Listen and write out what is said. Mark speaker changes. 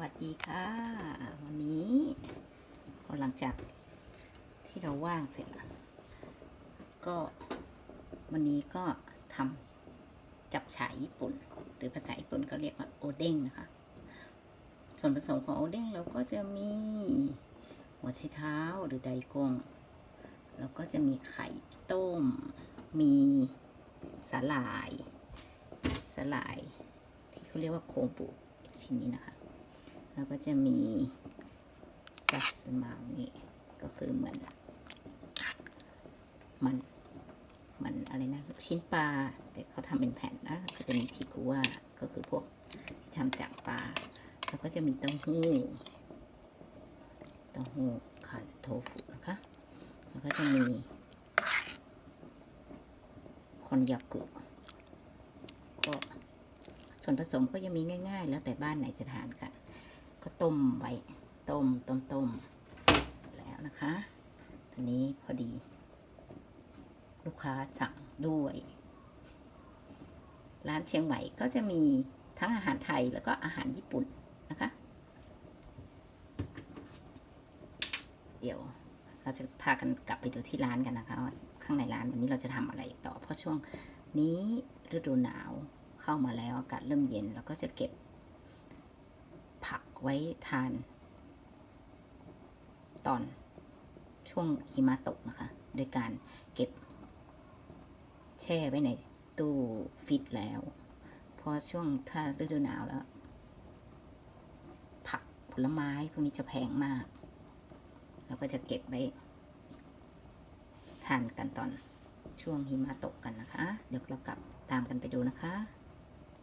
Speaker 1: วัสดีค่ะ วันนี้พอหลังจากที่เราว่างเสร็จแล้วก็วันนี้ก็ทำจับฉายญี่ปุ่น หรือภาษาญี่ปุ่นก็เรียกว่าโอเด้งนะคะ ส่วนผสมของโอเด้งเราก็จะมีหัวไชเท้าหรือไดกง แล้วก็จะมีไข่ต้ม มีสาหร่ายสาหร่ายที่เขาเรียกว่าโคบุชิ้นนี้นะคะ แล้วก็จะมีซัสมานี่ก็คือเหมือนมันมันอะไรนะลูกชิ้นปลาแต่เขาทำเป็นแผ่นนะก็จะมีชิกุว่าก็คือพวกทำจากปลาแล้วก็จะมีเต้าหู้เต้าหู้ขันโทฟุนะคะแล้วก็จะมีคอนยากุก็ส่วนผสมก็ยังมีง่าย ๆ แล้วแต่บ้านไหนจะทานกัน ก็ต้มไว้ต้มต้มต้มเสร็จแล้วนะคะตอนนี้พอดี ลูกค้าสั่งด้วย ร้านเชียงใหม่ก็จะมีทั้งอาหารไทยแล้วก็อาหารญี่ปุ่นนะคะ เดี๋ยวเราจะพากันกลับไปดูที่ร้านกันนะคะข้างในร้านวันนี้เราจะทำอะไรต่อ เพราะช่วงนี้ฤดูหนาวเข้ามาแล้วอากาศเริ่มเย็นแล้วก็จะเก็บ ผักไว้ทาน ตอนช่วงหิมะตกนะคะ โดยการเก็บ แช่ไว้ในตู้ฟิตแล้วพราะช่วงถ้าฤดูหนาวแล้ว ผักผลไม้พวกนี้จะแพงมาก เราก็จะเก็บไว้ทานกันตอนช่วงหิมะตกกันนะคะ เดี๋ยวเรากลับตามกันไปดูนะคะ